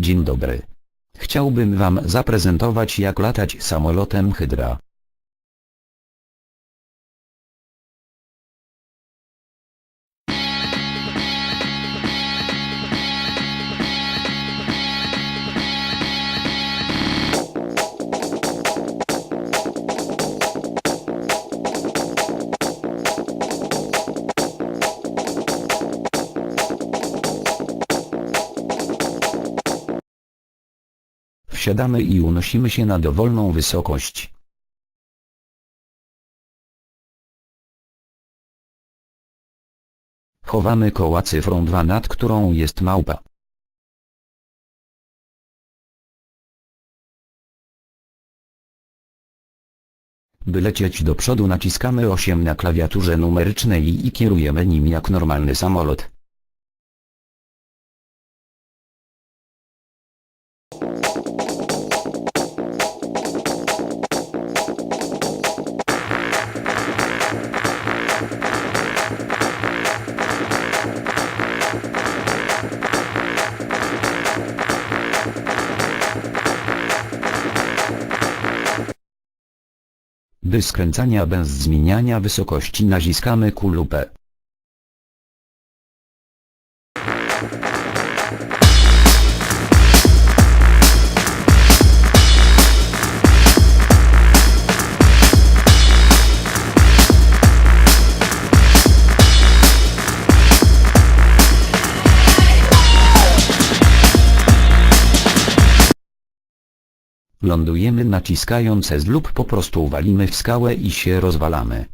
Dzień dobry. Chciałbym wam zaprezentować jak latać samolotem Hydra. Wsiadamy i unosimy się na dowolną wysokość. Chowamy koła cyfrą 2 nad którą jest małpa. By lecieć do przodu naciskamy 8 na klawiaturze numerycznej i kierujemy nim jak normalny samolot. By skręcania bez zmieniania wysokości naciskamy kulupę. Lądujemy naciskając S lub po prostu walimy w skałę i się rozwalamy.